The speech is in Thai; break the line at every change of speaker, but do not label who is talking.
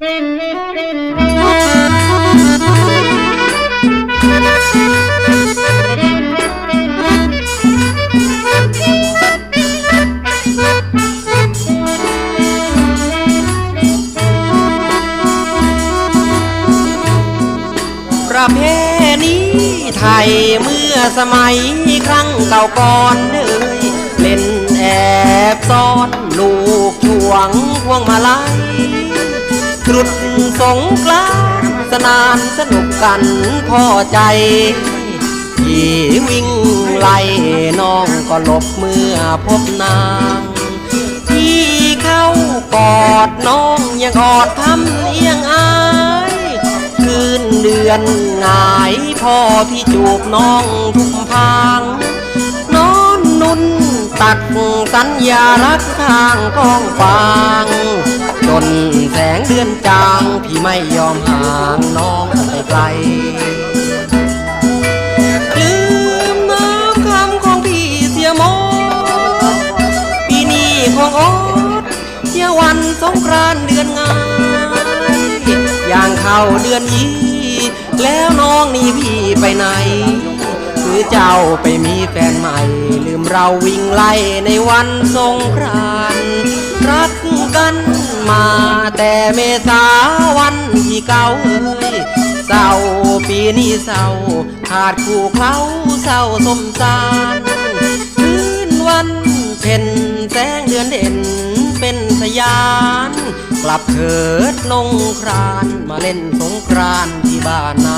ประเพณีไทยเมื่อสมัยครั้งเก่าก่อนเอ่ยเล่นแอบซ่อนลูกช่วงพวงมาลัย ตรุษสงกรานสนานสนุกกันพอใจที่วิ่งไล่น้องก็หลบเมื่อพบนางที่เข้ากอดน้องยังกอดทำเอียงอายคืนเดือนหงายพ่อพี่จูบน้องทุกพางนอนนุ่นตัดสัญญารักทางกองฟาง จนแสงเดือนจางพี่ไม่ยอมห่างน้องไปไกลลืมน้ำคำของพี่เสียหมดปีนี้ของโอ๊ตเที่ยววันสงกรานเดือนงายอย่างเข้าเดือนยี่แล้วน้องนี่พี่ไปไหนคือเจ้าไปมีแฟนใหม่ ลืมเราวิ่งไล่ในวันสงกรานต์รักกัน มาแต่เมษาวันที่เก่าเอ้ยเศร้าปีนี้เศร้าขาดคู่เขาเศร้าสมสารคืนวันเพ็ญแสงเดือนเด่นเป็นสยาน กลับเถิดนงครานมาเล่นสงกรานที่บ้านนา